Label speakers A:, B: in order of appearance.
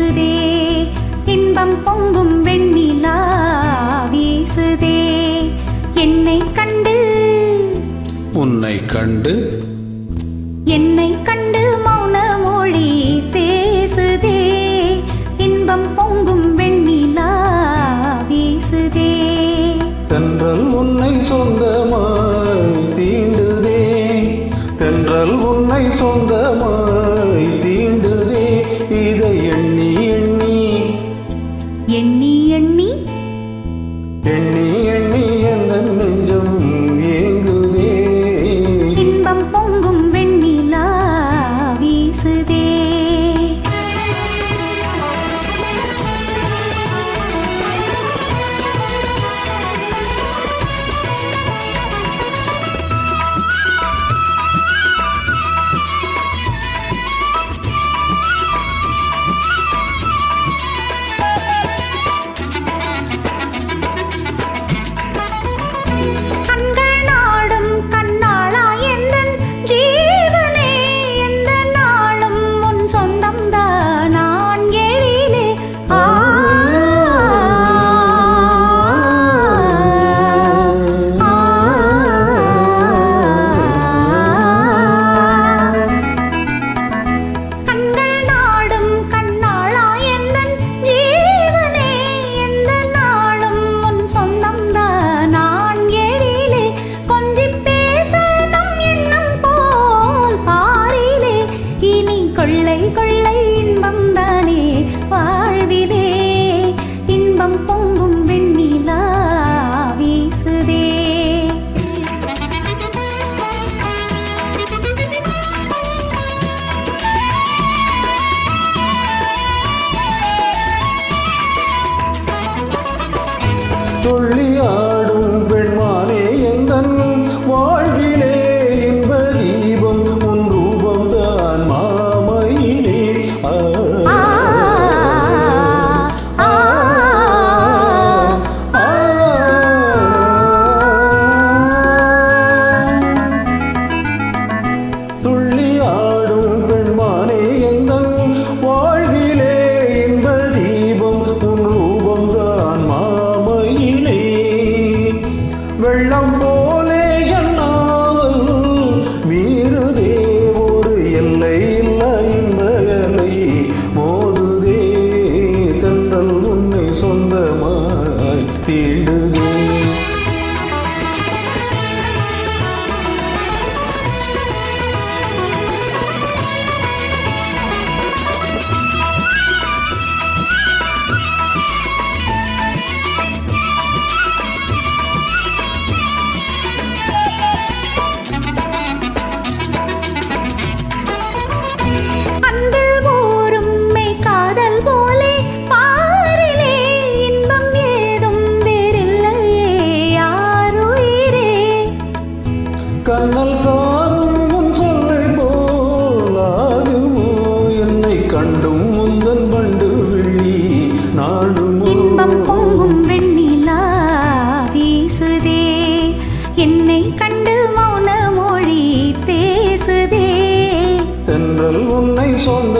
A: வீசுதே. இன்பம் பொங்கும் வெண்ணிலா வீசுதே. என்னை கண்டு
B: உன்னை கண்டு
A: என்னை கண்டு 多立。
B: கண்ணல் சாரும் உன் சொல்லை போலாகுமோ என்னை கண்டும் முந்தன் பண்டு வெள்ளி நாடுமோ
A: இன்பம் பொங்கும் வெண்ணிலா வீசுதே. என்னை கண்டு மௌன மொழி பேசுதே. தென்றல் உன்னை சொந்த